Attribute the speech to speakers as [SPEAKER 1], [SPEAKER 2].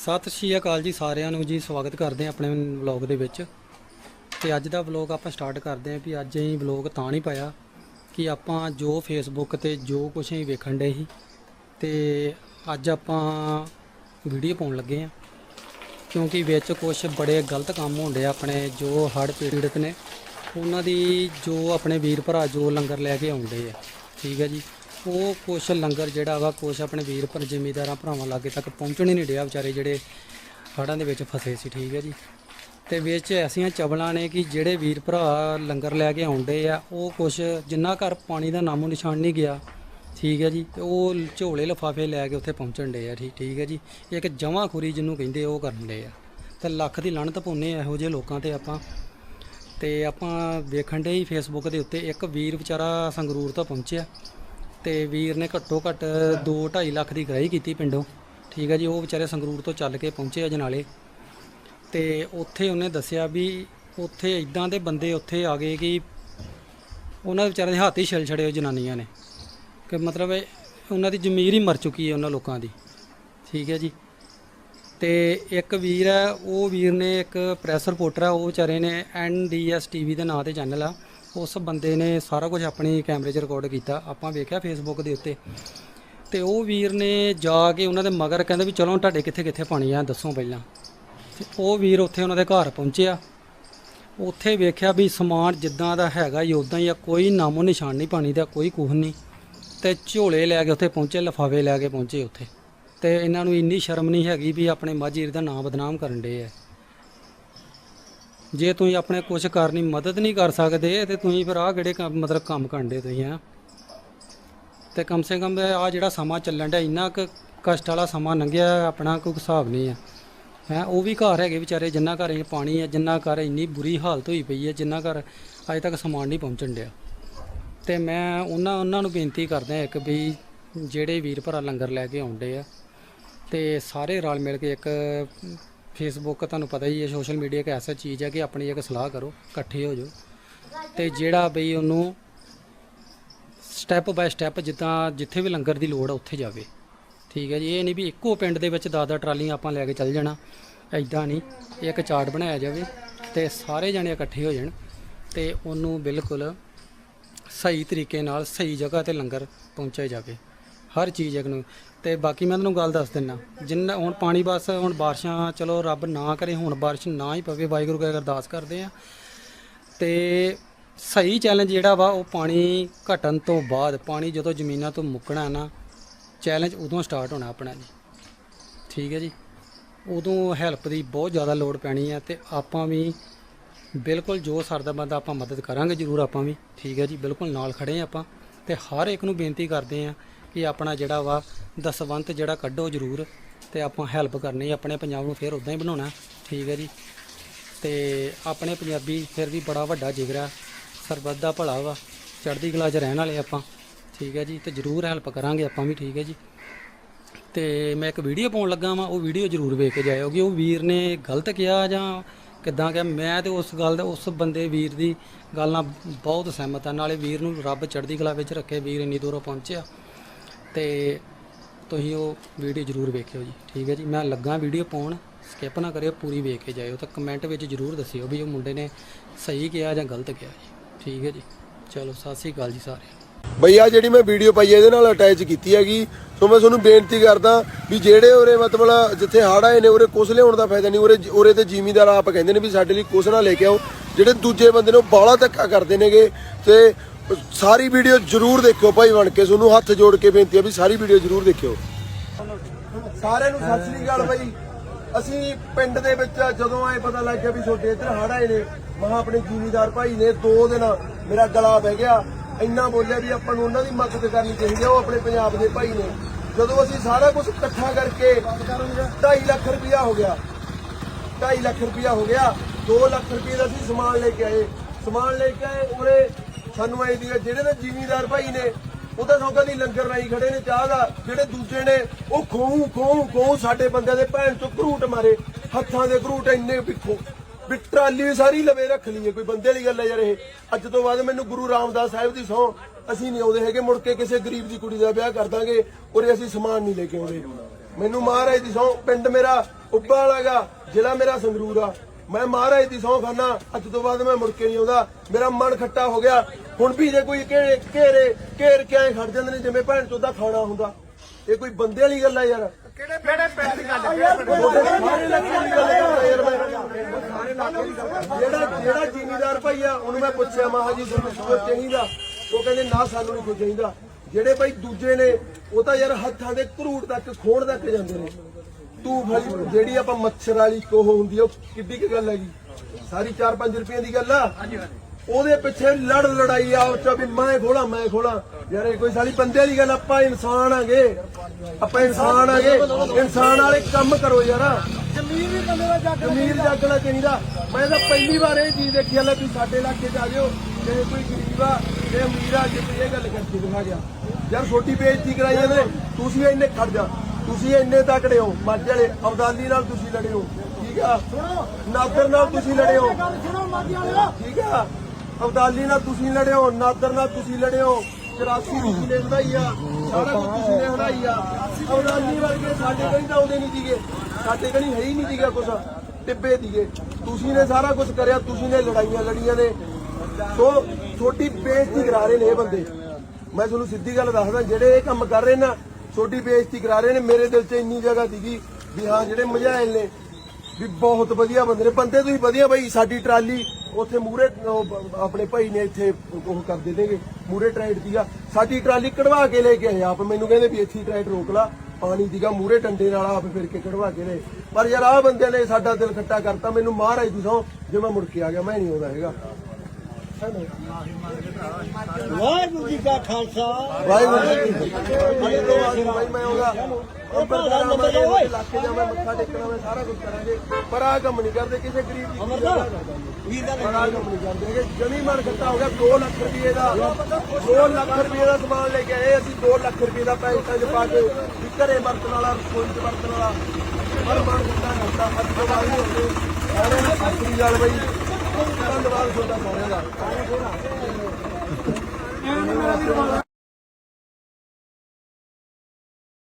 [SPEAKER 1] ਸਤਿ ਸ਼੍ਰੀ ਅਕਾਲ ਜੀ ਸਾਰਿਆਂ ਨੂੰ ਜੀ, ਸਵਾਗਤ ਕਰਦੇ ਹਾਂ ਆਪਣੇ ਵਲੌਗ ਦੇ ਵਿੱਚ। ਤੇ ਅੱਜ ਦਾ ਵਲੌਗ ਆਪਾਂ ਸਟਾਰਟ ਕਰਦੇ ਹਾਂ ਵੀ ਅੱਜ ਅਸੀਂ ਵਲੌਗ ਤਾਂ ਨਹੀਂ ਪਾਇਆ ਕਿ ਆਪਾਂ ਜੋ ਫੇਸਬੁੱਕ ਤੇ ਜੋ ਕੁਝ ਅਸੀਂ ਵੇਖਣ ਦੇ ਸੀ। ਤੇ ਅੱਜ ਆਪਾਂ ਵੀਡੀਓ ਪਾਉਣ ਲੱਗੇ ਹਾਂ ਕਿਉਂਕਿ ਵਿੱਚ ਕੁਝ ਬੜੇ ਗਲਤ ਕੰਮ ਹੁੰਦੇ ਆ ਆਪਣੇ ਜੋ ਹੜ੍ਹ ਪੀੜਤ ਨੇ। ਉਹਨਾਂ ਦੀ ਜੋ ਆਪਣੇ ਵੀਰ ਭਰਾ ਜੋ ਲੰਗਰ ਲੈ ਕੇ ਆਉਂਦੇ ਆ। ਠੀਕ ਹੈ ਜੀ। ਉਹ ਕੁਛ ਲੰਗਰ ਜਿਹੜਾ ਵਾ, ਕੁਛ ਆਪਣੇ ਵੀਰ ਭਰ ਜ਼ਿਮੀਦਾਰਾਂ ਭਰਾਵਾਂ ਲਾਗੇ ਤੱਕ ਪਹੁੰਚਣ ਹੀ ਨਹੀਂ ਡਿਆ ਵਿਚਾਰੇ ਜਿਹੜੇ ਹੜ੍ਹਾਂ ਦੇ ਵਿੱਚ ਫਸੇ ਸੀ, ਠੀਕ ਹੈ ਜੀ। ਤੇ ਵਿੱਚ ਐਸੀਆਂ ਚਬਲਾਂ ਨੇ ਕਿ ਜਿਹੜੇ ਵੀਰ ਭਰਾ ਲੰਗਰ ਲੈ ਕੇ ਆਉਂਦੇ ਆ, ਉਹ ਕੁਛ ਜਿੰਨਾ ਘਰ ਪਾਣੀ ਦਾ ਨਾਮੋ ਨਿਸ਼ਾਨ ਨਹੀਂ ਗਿਆ, ਠੀਕ ਹੈ ਜੀ। ਤੇ ਉਹ ਝੋਲੇ ਲਫਾਫੇ ਲੈ ਕੇ ਉੱਥੇ ਪਹੁੰਚਣ ਡੇ ਆ, ਠੀਕ ਠੀਕ ਹੈ ਜੀ। ਇੱਕ ਜਮਾਂ ਖੁਰੀ ਜਿਹਨੂੰ ਕਹਿੰਦੇ ਉਹ ਕਰਨ ਡੇ ਆ। ਤੇ ਲੱਖ ਦੀ ਲਣਤ ਪਾਉਂਦੇ ਇਹੋ ਜਿਹੇ ਲੋਕਾਂ ਤੇ ਆਪਾਂ। ਤੇ ਆਪਾਂ ਵੇਖਣ ਡੇ ਹੀ ਫੇਸਬੁੱਕ ਦੇ ਉੱਤੇ, ਇੱਕ ਵੀਰ ਵਿਚਾਰਾ ਸੰਗਰੂਰ ਤੋਂ ਪਹੁੰਚਿਆ। ਤੇ ਵੀਰ ਨੇ ਘੱਟੋ ਘੱਟ 2.5 ਲੱਖ ਦੀ ਗ੍ਰਾਈ ਕੀਤੀ ਪਿੰਡੋਂ। ਠੀਕ ਹੈ ਜੀ, ਉਹ ਵਿਚਾਰੇ ਸੰਗਰੂਰ ਤੋਂ ਚੱਲ ਕੇ ਪਹੁੰਚੇ ਅਜਨਾਲੇ ਤੇ ਉੱਥੇ ਉਹਨੇ ਦੱਸਿਆ ਵੀ ਉੱਥੇ ਇਦਾਂ ਦੇ ਬੰਦੇ ਉੱਥੇ ਆ ਗਏ ਕਿ ਉਹਨਾਂ ਦੇ ਵਿਚਾਰੇ ਦੇ ਹੱਥ ਹੀ ਛਿਲ ਛੜੇ ਉਹ ਜਨਾਨੀਆਂ ਨੇ। ਕਿ ਮਤਲਬ ਉਹਨਾਂ ਦੀ ਜ਼ਮੀਰ ਹੀ ਮਰ ਚੁੱਕੀ ਹੈ ਉਹਨਾਂ ਲੋਕਾਂ ਦੀ। ਠੀਕ ਹੈ ਜੀ। ਤੇ ਇੱਕ ਵੀਰ ਹੈ, ਉਹ ਵੀਰ ਨੇ ਇੱਕ ਪ੍ਰੈਸ ਰਿਪੋਰਟਰ ਆ ਉਹ ਵਿਚਾਰੇ ਨੇ ਐਨਡੀਐਸ ਟੀਵੀ ਦੇ ਨਾਂ ਤੇ ਚੈਨਲ ਆ। ਉਸ ਬੰਦੇ ਨੇ ਸਾਰਾ ਕੁਝ ਆਪਣੀ ਕੈਮਰੇ 'ਚ ਰਿਕਾਰਡ ਕੀਤਾ। ਆਪਾਂ ਵੇਖਿਆ ਫੇਸਬੁੱਕ ਦੇ ਉੱਤੇ। ਤੇ ਉਹ ਵੀਰ ਨੇ ਜਾ ਕੇ ਉਹਨਾਂ ਦੇ ਮਗਰ ਕਹਿੰਦਾ ਵੀ ਚਲੋ ਤੁਹਾਡੇ ਕਿੱਥੇ ਕਿੱਥੇ ਪਾਣੀ ਆ, ਦੱਸੋ ਪਹਿਲਾਂ। ਤੇ ਉਹ ਵੀਰ ਉੱਥੇ ਉਹਨਾਂ ਦੇ ਘਰ ਪਹੁੰਚਿਆ। ਉੱਥੇ ਵੇਖਿਆ ਵੀ ਸਮਾਨ ਜਿੱਦਾਂ ਦਾ ਹੈਗਾ ਹੀ ਉਦਾਂ ਹੀ ਆ, ਕੋਈ ਨਾਮੋ ਨਿਸ਼ਾਨ ਨਹੀਂ ਪਾਣੀ ਦਾ, ਕੋਈ ਕੁਝ ਨਹੀਂ। ਤੇ ਝੋਲੇ ਲੈ ਕੇ ਉੱਥੇ ਪਹੁੰਚੇ ਲਫਾਵੇ ਲੈ ਕੇ ਪਹੁੰਚੇ ਉੱਥੇ। ਤੇ ਇਹਨਾਂ ਨੂੰ ਇੰਨੀ ਸ਼ਰਮ ਨਹੀਂ ਹੈਗੀ ਵੀ ਆਪਣੇ ਮਾਝੀਰ ਦਾ ਨਾਮ ਬਦਨਾਮ ਕਰਨ ਦੇ ਆ। ਜੇ ਤੁਸੀਂ ਆਪਣੇ ਕੁਝ ਕਰਨੀ ਮਦਦ ਨਹੀਂ ਕਰ ਸਕਦੇ, ਤੇ ਤੁਸੀਂ ਫਿਰ ਆਹ ਕਿਹੜੇ ਕੰਮ, ਮਤਲਬ ਕੰਮ ਕਰਦੇ ਤੁਸੀਂ ਆ ਤੇ ਕਮ ਸੇ ਕਮ ਆ ਜਿਹੜਾ ਸਮਾਂ ਚੱਲਣ ਡਿਆ, ਇੰਨਾ ਕੁ ਕਸ਼ਟ ਵਾਲਾ ਸਮਾਂ ਲੰਘਿਆ ਆਪਣਾ, ਕੋਈ ਹਿਸਾਬ ਨਹੀਂ ਆ। ਹੈ, ਉਹ ਵੀ ਘਰ ਹੈਗੇ ਵਿਚਾਰੇ, ਜਿੰਨਾ ਘਰ ਇਹ ਪਾਣੀ ਹੈ ਜਿੰਨਾ ਘਰ ਇੰਨੀ ਬੁਰੀ ਹਾਲਤ ਹੋਈ ਪਈ ਹੈ ਜਿੰਨਾ ਘਰ ਅਜੇ ਤੱਕ ਸਮਾਨ ਨਹੀਂ ਪਹੁੰਚਣ ਡਿਆ। ਤੇ ਮੈਂ ਉਹਨਾਂ ਉਹਨਾਂ ਨੂੰ ਬੇਨਤੀ ਕਰਦਾ ਇੱਕ ਵੀ ਜਿਹੜੇ ਵੀਰ ਭਰਾ ਲੰਗਰ ਲੈ ਕੇ ਆਉਂਦੇ ਆ, ਤੇ ਸਾਰੇ ਰਲ ਮਿਲ ਕੇ ਇੱਕ ਫੇਸਬੁੱਕ ਤੁਹਾਨੂੰ ਪਤਾ ਹੀ ਹੈ ਸੋਸ਼ਲ ਮੀਡੀਆ ਇੱਕ ਐਸਾ ਚੀਜ਼ ਹੈ ਕਿ ਆਪਣੀ ਇੱਕ ਸਲਾਹ ਕਰੋ, ਇਕੱਠੇ ਹੋ ਜਾਓ। ਤੇ ਜਿਹੜਾ ਬਈ ਉਹਨੂੰ ਸਟੈਪ ਬਾਏ ਸਟੈਪ ਜਿੱਦਾਂ ਜਿੱਥੇ ਵੀ ਲੰਗਰ ਦੀ ਲੋੜ ਆ, ਉੱਥੇ ਜਾਵੇ। ਠੀਕ ਹੈ ਜੀ, ਇਹ ਨਹੀਂ ਵੀ ਇੱਕੋ ਪਿੰਡ ਦੇ ਵਿੱਚ ਦਾਦਾ ਟਰਾਲੀਆਂ ਆਪਾਂ ਲੈ ਕੇ ਚੱਲ ਜਾਣਾ ਐਦਾਂ ਨਹੀਂ। ਇਹ ਇੱਕ ਚਾਰਟ ਬਣਾਇਆ ਜਾਵੇ ਤੇ ਸਾਰੇ ਜਣੇ ਇਕੱਠੇ ਹੋ ਜਾਣ ਤੇ ਉਹਨੂੰ ਬਿਲਕੁਲ ਸਹੀ ਤਰੀਕੇ ਨਾਲ, ਸਹੀ ਜਗ੍ਹਾ ਤੇ ਲੰਗਰ ਪਹੁੰਚਾਇਆ ਜਾਵੇ। ਹਰ ਚੀਜ਼ ਇੱਕ ਨੂੰ। ਤੇ ਬਾਕੀ ਮੈਂ ਤੁਹਾਨੂੰ ਗੱਲ ਦੱਸ ਦਿੰਨਾ, ਜਿੰਨਾ ਹੁਣ ਪਾਣੀ ਬਸ, ਹੁਣ ਬਾਰਿਸ਼ਾਂ, ਚਲੋ ਰੱਬ ਨਾ ਕਰੇ, ਹੁਣ ਬਾਰਿਸ਼ ਨਾ ਹੀ ਪਵੇ, ਵਾਹਿਗੁਰੂ ਅੱਗੇ ਅਰਦਾਸ ਕਰਦੇ ਆ। ਤੇ ਸਹੀ ਚੈਲੰਜ ਜਿਹੜਾ ਵਾ, ਉਹ ਪਾਣੀ ਘਟਣ ਤੋਂ ਬਾਅਦ, ਪਾਣੀ ਜਦੋਂ ਜ਼ਮੀਨਾਂ ਤੋਂ ਮੁੱਕਣਾ ਨਾ ਚੈਲੰਜ ਉਦੋਂ ਸਟਾਰਟ ਹੋਣਾ ਆਪਣਾ ਜੀ। ਠੀਕ ਹੈ ਜੀ? ਉਦੋਂ ਹੈਲਪ ਦੀ ਬਹੁਤ ਜ਼ਿਆਦਾ ਲੋੜ ਪੈਣੀ ਹੈ ਤੇ ਆਪਾਂ ਵੀ ਬਿਲਕੁਲ ਜੋ ਸਰਦਾ ਬੰਦਾ ਆਪਾਂ ਮਦਦ ਕਰਾਂਗੇ, ਜ਼ਰੂਰ ਆਪਾਂ ਵੀ। ਠੀਕ ਹੈ ਜੀ? ਬਿਲਕੁਲ ਨਾਲ ਖੜੇ ਆਪਾਂ ਤੇ ਹਰ ਇੱਕ ਨੂੰ ਬੇਨਤੀ ਕਰਦੇ ਹਾਂ ਕਿ ਆਪਣਾ ਜਿਹੜਾ ਵਾ ਦਸਵੰਤ ਜਿਹੜਾ ਕੱਢੋ ਜ਼ਰੂਰ ਤੇ ਆਪਾਂ ਹੈਲਪ ਕਰਨੀ ਆਪਣੇ ਪੰਜਾਬ ਨੂੰ ਫਿਰ ਉਦਾਂ ਹੀ ਬਣਾਉਣਾ, ਠੀਕ ਹੈ ਜੀ। ਤੇ ਆਪਣੇ ਪੰਜਾਬੀ ਫਿਰ ਵੀ ਬੜਾ ਵੱਡਾ ਜਿਗਰਾ ਸਰਬੱਤ ਦਾ ਭਲਾ ਵਾ, ਚੜ੍ਹਦੀ ਕਲਾ 'ਚ ਰਹਿਣ ਵਾਲੇ ਆਪਾਂ, ਠੀਕ ਹੈ ਜੀ, ਤੇ ਜ਼ਰੂਰ ਹੈਲਪ ਕਰਾਂਗੇ ਆਪਾਂ ਵੀ, ਠੀਕ ਹੈ ਜੀ। ਤੇ ਮੈਂ ਇੱਕ ਵੀਡੀਓ ਪਾਉਣ ਲੱਗਾ ਵਾਂ, ਉਹ ਵੀਡੀਓ ਜ਼ਰੂਰ ਵੇਖ ਕੇ ਜਾਇਓ, ਕਿ ਉਹ ਵੀਰ ਨੇ ਗਲਤ ਕਿਹਾ ਜਾਂ ਕਿੱਦਾਂ ਕਿਹਾ, ਮੈਂ ਤੇ ਉਸ ਗੱਲ ਦਾ, ਉਸ ਬੰਦੇ ਵੀਰ ਦੀ ਗੱਲ ਨਾਲ ਬਹੁਤ ਸਹਿਮਤ ਆ, ਨਾਲੇ ਵੀਰ ਨੂੰ ਰੱਬ ਚੜ੍ਹਦੀ ਕਲਾ ਵਿੱਚ ਰੱਖੇ, ਵੀਰ ਇੰਨੀ ਦੂਰੋਂ ਪਹੁੰਚਿਆ। ਤੇ ਤੁਸੀਂ ਉਹ ਵੀਡੀਓ ਜ਼ਰੂਰ ਵੇਖਿਓ ਜੀ। ਠੀਕ ਹੈ ਜੀ। ਮੈਂ ਲੱਗਾ ਵੀਡੀਓ ਪਾਉਣ ਸਕਿਪ ਨਾ ਕਰਿਓ, ਪੂਰੀ ਵੇਖ ਕੇ ਜਾਇਓ। ਤਾਂ ਕਮੈਂਟ ਵਿੱਚ ਜ਼ਰੂਰ ਦੱਸਿਓ ਵੀ ਉਹ ਮੁੰਡੇ ਨੇ ਸਹੀ ਕਿਹਾ ਜਾਂ ਗਲਤ ਕਿਹਾ ਜੀ। ਠੀਕ ਹੈ ਜੀ। ਚਲੋ, ਸਤਿ ਸ੍ਰੀ ਅਕਾਲ ਜੀ ਸਾਰਿਆਂ ਨੂੰ।
[SPEAKER 2] ਬਈ ਆ ਜਿਹੜੀ ਮੈਂ ਵੀਡੀਓ ਪਾਈ ਹੈ ਇਹਦੇ ਨਾਲ ਅਟੈਚ ਕੀਤੀ ਹੈਗੀ। ਸੋ ਮੈਂ ਤੁਹਾਨੂੰ ਬੇਨਤੀ ਕਰਦਾ ਵੀ ਜਿਹੜੇ ਉਰੇ ਮਤਲਬ ਜਿੱਥੇ ਹੜ੍ਹ ਆਏ ਨੇ, ਉਰੇ ਕੁਛ ਲਿਆਉਣ ਦਾ ਫਾਇਦਾ ਨਹੀਂ। ਉਰੇ ਉਰੇ ਤੇ ਜ਼ਿਮੀਂਦਾਰ ਆਪ ਕਹਿੰਦੇ ਨੇ ਵੀ ਸਾਡੇ ਲਈ ਕੁਛ ਨਾ ਲੈ ਕੇ ਆਓ। ਜਿਹੜੇ ਦੂਜੇ ਬੰਦੇ ਨੇ, ਉਹ ਬਾਹਲਾ ਧੱਕਾ ਕਰਦੇ ਨੇਗੇ। ਤੇ ਸਾਰੀ ਵੀਡੀਓ ਜ਼ਰੂਰ ਦੇਖਿਓ ਭਾਈ ਬਣ ਕੇ, ਤੁਹਾਨੂੰ ਹੱਥ ਜੋੜ ਕੇ ਬੇਨਤੀ ਹੈ ਵੀ ਸਾਰੀ ਵੀਡੀਓ ਜ਼ਰੂਰ ਦੇਖਿਓ। ਸਾਰਿਆਂ ਨੂੰ ਸਤਿ ਸ੍ਰੀ ਅਕਾਲ ਬਾਈ ਅਸੀਂ ਪਿੰਡ ਦੇ ਵਿੱਚ ਜਦੋਂ ਆਏ, ਪਤਾ ਲੱਗ ਗਿਆ ਵੀ ਤੁਹਾਡੇ ਇੱਧਰ ਹੜ੍ਹ ਆਏ ਨੇ। ਮਹਾ ਆਪਣੇ ਜ਼ਿਮੀਂਦਾਰ ਭਾਈ ਨੇ ਦੋ ਦਿਨ ਮੇਰਾ ਗਲਾ ਬਹਿ ਗਿਆ। ਇੰਨਾ ਬੋਲਿਆ ਵੀ ਆਪਾਂ ਨੂੰ ਉਹਨਾਂ ਦੀ ਮਦਦ ਕਰਨੀ ਚਾਹੀਦੀ ਹੈ ਉਹ ਆਪਣੇ ਪੰਜਾਬ ਦੇ ਭਾਈ ਨੇ। ਜਦੋਂ ਅਸੀਂ ਸਾਰਾ ਕੁਝ ਇਕੱਠਾ ਕਰਕੇ 2.5 ਲੱਖ ਰੁਪਇਆ ਹੋ ਗਿਆ। 2.5 ਲੱਖ ਰੁਪਇਆ ਹੋ ਗਿਆ। 2 ਲੱਖ ਰੁਪਏ ਦਾ ਅਸੀਂ ਸਮਾਨ ਲੈ ਕੇ ਆਏ। ਸਮਾਨ ਲੈ ਕੇ ਆਏ, ਉਰੇ ਸਾਨੂੰ ਆਈ ਦੀ ਜਿਹੜੇ ਨੇ ਜ਼ਿਮੀਂਦਾਰ ਭਾਈ ਨੇ, ਉਹ ਤਾਂ ਸੌਗਾ ਦੀ ਲੰਗਰ ਲਾਈ ਖੜੇ ਨੇ, ਚਾਹ ਦਾ, ਜਿਹੜੇ ਦੂਜੇ ਨੇ, ਉਹ ਖੋਹੂ ਖੋਹੂ ਖੋਹੂ ਸਾਡੇ ਬੰਦੇ ਦੇ ਭੈਣ ਚੋਂ ਘਰੂਟ ਮਾਰੇ, ਹੱਥਾਂ ਦੇ ਘਰੂਟ ਇੰਨੇ ਵਿਖੋ। ਵੀ ਟਰਾਲੀ ਸਾਰੀ ਲਵੇ ਰੱਖ ਲਈਏ ਕੋਈ ਬੰਦੇ ਵਾਲੀ ਗੱਲ ਹੈ ਯਾਰ ਇਹ। ਅੱਜ ਤੋਂ ਬਾਅਦ ਮੈਨੂੰ ਗੁਰੂ ਰਾਮਦਾਸ ਸਾਹਿਬ ਦੀ ਸਹੁੰ ਅਸੀਂ ਨਹੀਂ ਆਉਂਦੇ ਹੈਗੇ, ਮੁੜ ਕੇ ਕਿਸੇ ਗਰੀਬ ਦੀ ਕੁੜੀ ਦਾ ਵਿਆਹ ਕਰ ਦਾਂਗੇ ਔਰ ਅਸੀਂ ਸਮਾਨ ਨਹੀਂ ਲੈ ਕੇ ਆਉਂਦੇ। ਮੈਨੂੰ ਮਹਾਰਾਜ ਦੀ ਸਹੁੰ ਪਿੰਡ ਮੇਰਾ ਉੱਪਾ ਵਾਲਾਗਾ ਜ਼ਿਲ੍ਹਾ ਮੇਰਾ ਸੰਗਰੂਰ ਆ। ਮੈਂ ਮਹਾਰਾਜ ਦੀ ਸਹੁੰ ਖਾਨਾ ਅੱਜ ਤੋਂ ਬਾਅਦ ਮੈਂ ਮੁੜ ਕੇ ਨਹੀਂ ਆਉਂਦਾ। ਮੇਰਾ ਮਨ ਖੱਟਾ ਹੋ ਗਿਆ। ਹੁਣ ਵੀ ਜੇ ਕੋਈ ਘੇਰੇ ਘੇਰੇ ਘੇਰ ਕੇ ਐ ਖੜ ਜਾਂਦੇ ਨੇ ਜਿਵੇਂ ਭੈਣ ਚੋਦਾ ਖਾਣਾ ਹੁੰਦਾ। ਇਹ ਕੋਈ ਬੰਦੇ ਵਾਲੀ ਗੱਲ ਆ ਯਾਰ।
[SPEAKER 3] ਕਿਹੜੇ ਕਿਹੜੇ ਪਿੰਡ ਦੀ ਗੱਲ
[SPEAKER 2] ਜਿਹੜਾ ਜਿਹੜਾ ਜ਼ਿਮੀਦਾਰ ਭਾਈ ਆ ਉਹਨੂੰ ਮੈਂ ਪੁੱਛਿਆ ਮਹਾ ਜੀ ਤੁਹਾਨੂੰ ਕੁਝ ਚਾਹੀਦਾ। ਉਹ ਕਹਿੰਦੇ ਨਾ ਸਾਨੂੰ ਨਹੀਂ ਕੁਝ ਚਾਹੀਦਾ। ਜਿਹੜੇ ਭਾਈ ਦੂਜੇ ਨੇ ਉਹ ਤਾਂ ਯਾਰ ਹੱਥਾਂ ਦੇ ਘਰੂੜ ਤੱਕ ਖੋੜ ਤੱਕ ਜਾਂਦੇ ਨੇ। ਤੂੰ ਭਾਈ ਜਿਹੜੀ ਆਪਾਂ ਮੱਛਰ ਵਾਲੀ ਕੋਹ ਹੁੰਦੀ ਆ ਉਹ ਕਿੱਡੀ ਕੀ ਗੱਲ ਹੈਗੀ? ਸਾਰੀ 4-5 ਰੁਪਏ ਦੀ ਗੱਲ ਆ? ਉਹਦੇ ਪਿੱਛੇ ਲੜ ਲੜਾਈ ਆ ਉਹ ਚ ਵੀ ਮੈਂ ਖੋਲਾ ਮੈਂ ਖੋਲਾ। ਯਾਰ ਇਹ ਕੋਈ ਸਾਲੀ ਬੰਦੇ ਦੀ ਗੱਲ ਆਪਾਂ ਇਨਸਾਨ ਆਗੇ। ਆਪਾਂ ਇਨਸਾਨ ਆਗੇ। ਇਨਸਾਨ ਵਾਲੇ ਕੰਮ ਕਰੋ ਯਾਰ।
[SPEAKER 3] ਜ਼ਮੀਨ ਵੀ ਬੰਦੇ ਦਾ ਜੱਗ
[SPEAKER 2] ਅਮੀਰ ਜਾਗਣਾ ਚਾਹੀਦਾ ਮੈਂ ਤਾਂ ਪਹਿਲੀ ਵਾਰ ਇਹ ਚੀਜ਼ ਦੇਖੀ ਆ ਲੈ ਵੀ ਸਾਡੇ ਇਲਾਕੇ 'ਚ ਆ ਜਿਓ। ਜੇ ਕੋਈ ਗਰੀਬ ਆ ਜੇ ਅਮੀਰ ਆ ਜੇ ਇਹ ਗੱਲ ਕਰਕੇ ਦਿਖਾ ਗਿਆ। ਯਾਰ ਛੋਟੀ ਬੇਇੱਜ਼ਤੀ ਕਰਾਈ ਜਾਂਦੇ ਤੁਸੀਂ ਇੰਨੇ ਖੜ ਜਾ। ਤੁਸੀਂ ਇੰਨੇ ਤਕੜੇ ਹੋ ਮੱਝ ਵਾਲੇ ਅਬਦਾਲੀ ਨਾਲ ਤੁਸੀਂ ਲੜੇ ਹੋ ਠੀਕ ਆ? ਨਾਦਰ ਨਾਲ ਤੁਸੀਂ ਲੜੇ ਹੋ। ਠੀਕ ਆ? ਅਬਦਾਲੀ ਨਾਲ ਤੁਸੀਂ ਲੜੇ ਹੋ ਨਾਦਰ ਨਾਲ ਤੁਸੀਂ ਲੜੇ ਹੋ 84 ਤੁਸੀਂ ਨੇ ਹਟਾਈ ਆ ਸਾਰਾ ਕੁਝ ਤੁਸੀਂ ਨੇ ਹਟਾਈ ਆ। ਅਬਦਾਲੀ ਵਰਗੇ ਸਾਡੇ ਕਣੀ ਤਾਂ ਆਉਂਦੇ ਨਹੀਂ ਸੀਗੇ। ਸਾਡੇ ਕਣੀ ਹੈ ਹੀ ਨਹੀਂ ਸੀਗਾ ਕੁਛ। ਟਿੱਬੇ ਦੀਏ ਤੁਸੀਂ ਨੇ ਸਾਰਾ ਕੁਝ ਕਰਿਆ ਤੁਸੀਂ ਨੇ ਲੜਾਈਆਂ ਲੜੀਆਂ ਨੇ। ਸੋ ਛੋਟੀ ਬੇਇੱਜ਼ਤੀ ਕਰਾ ਰਹੇ ਨੇ ਇਹ ਬੰਦੇ। ਮੈਂ ਤੁਹਾਨੂੰ ਸਿੱਧੀ ਗੱਲ ਦੱਸਦਾ ਜਿਹੜੇ ਇਹ ਕੰਮ ਕਰ ਰਹੇ ਨਾ ਛੋਟੀ ਬੇਇੱਜ਼ਤੀ ਕਰਾ ਰਹੇ ਨੇ, ਮੇਰੇ ਦਿਲ 'ਚ ਇੰਨੀ ਜਗ੍ਹਾ ਸੀਗੀ ਵੀ ਹਾਂ, ਜਿਹੜੇ ਮਜਾਇਲ ਨੇ, ਵੀ ਬਹੁਤ ਵਧੀਆ ਬੰਦੇ ਨੇ। ਬੰਦੇ ਤੁਸੀਂ ਵਧੀਆ ਬਾਈ, ਸਾਡੀ ਟਰਾਲੀ, ਉੱਥੇ ਮੂਰੇ ਆਪਣੇ ਭਾਈ ਨੇ ਇੱਥੇ ਉਹ ਕਰ ਦੇ ਦੇਗੇ ਮੂਰੇ ਟਰਾਈਡ ਦੀਗਾ ਸਾਡੀ ਟਰਾਲੀ ਕਢਵਾ ਕੇ ਲੈ ਕੇ ਆਏ ਆਪ, ਮੈਨੂੰ ਕਹਿੰਦੇ ਵੀ ਇੱਥੇ ਟਰਾਈਡ ਰੋਕ ਲਾ। ਪਾਣੀ ਦੀਗਾ ਮੂਰੇ ਡੰਡੇ ਨਾਲ ਆਪ ਫਿਰ ਕੇ ਕਢਵਾ ਕੇ ਲੈ ਪਰ ਯਾਰ ਆਹ ਬੰਦਿਆਂ ਨੇ ਸਾਡਾ ਦਿਲ ਖੱਟਾ ਕਰਤਾ, ਮੈਨੂੰ ਮਹਾਰਾਜ ਦੀ ਸਹੁੰ ਜੇ ਮੈਂ ਮੁੜ ਕੇ ਆ ਗਿਆ, ਮੈਂ ਨਹੀਂ ਆਉਂਦਾ ਹੈਗਾ।
[SPEAKER 3] ਵਾਹਿਗੁਰੂ ਜੀ ਕਾ ਖਾਲਸਾ।
[SPEAKER 2] ਵਾਹਿਗੁਰੂ ਜੀ ਕੀ ਫਤਿਹ। ਮੈਂ ਆਉਂਦਾ ਅੰਬਰ ਦਾ ਨਾਮ ਲੈ ਕੇ ਇਲਾਕੇ ਜਾ ਮੈਂ ਮੱਥਾ ਟੇਕਣਾ ਮੈਂ ਸਾਰਾ ਕੁਝ ਕਰਾਂਗੇ। ਪਰ ਆਹ ਕੰਮ ਨਹੀਂ ਕਰਦੇ ਕਿਸੇ ਗਰੀਬ ਦੀ। ਵੀਰ ਦਾ ਕੰਮ ਨਹੀਂ ਕਰਦੇ ਜਮੀ ਮਨ ਖੱਟਾ ਹੋ ਗਿਆ 2 ਲੱਖ ਰੁਪਏ ਦਾ। 2 ਲੱਖ ਰੁਪਏ ਦਾ ਸਮਾਨ ਲੈ ਕੇ ਆਏ। ਅਸੀਂ 2 ਲੱਖ ਰੁਪਏ ਦਾ ਪੈਸਾ ਚ ਪਾ ਕੇ ਘਰੇ ਵਰਤਣ ਵਾਲਾ ਰਸੋਈ ਚ ਵਰਤਣ ਵਾਲਾ। ਪਰ ਮਨ ਖੱਟਾ ਕਰਤਾ ਅੱਜ ਤੋਂ ਬਾਅਦ ਨੂੰ ਸਤਿ ਸ੍ਰੀ ਅਕਾਲ ਬਾਈ ਧੰਨਵਾਦ ਤੁਹਾਡਾ ਸਾਰਿਆਂ ਦਾ।